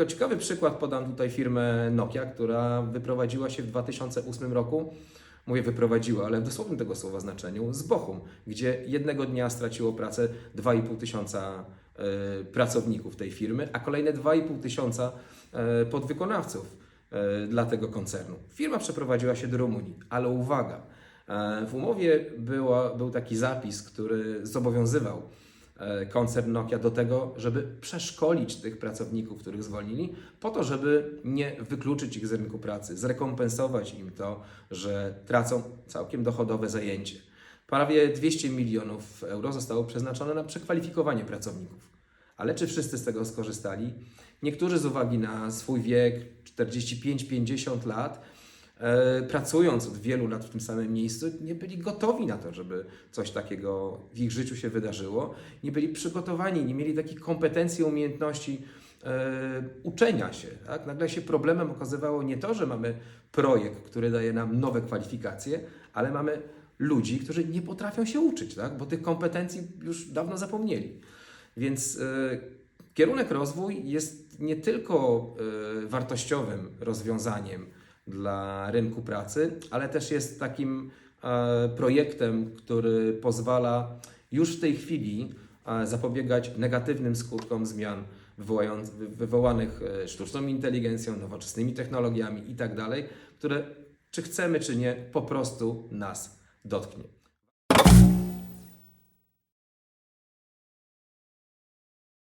Jako ciekawy przykład podam tutaj firmę Nokia, która wyprowadziła się w 2008 roku. Mówię wyprowadziła, ale w dosłownym tego słowa znaczeniu z Bochum, gdzie jednego dnia straciło pracę 2,5 tysiąca e, pracowników tej firmy, a kolejne 2,5 tysiąca e, podwykonawców e, dla tego koncernu. Firma przeprowadziła się do Rumunii, ale uwaga, w umowie była, był taki zapis, który zobowiązywał koncern Nokia do tego, żeby przeszkolić tych pracowników, których zwolnili, po to, żeby nie wykluczyć ich z rynku pracy, zrekompensować im to, że tracą całkiem dochodowe zajęcie. Prawie 200 milionów euro zostało przeznaczone na przekwalifikowanie pracowników. Ale czy wszyscy z tego skorzystali? Niektórzy z uwagi na swój wiek, 45-50 lat, e, pracując od wielu lat w tym samym miejscu, nie byli gotowi na to, żeby coś takiego w ich życiu się wydarzyło. Nie byli przygotowani, nie mieli takich kompetencji, umiejętności e, uczenia się. Tak? Nagle się problemem okazywało nie to, że mamy projekt, który daje nam nowe kwalifikacje, ale mamy ludzi, którzy nie potrafią się uczyć, tak? bo tych kompetencji już dawno zapomnieli. Więc e, kierunek rozwój jest nie tylko e, wartościowym rozwiązaniem dla rynku pracy, ale też jest takim e, projektem, który pozwala już w tej chwili e, zapobiegać negatywnym skutkom zmian wywołanych e, sztuczną inteligencją, nowoczesnymi technologiami itd., które czy chcemy, czy nie, po prostu nas dotknie.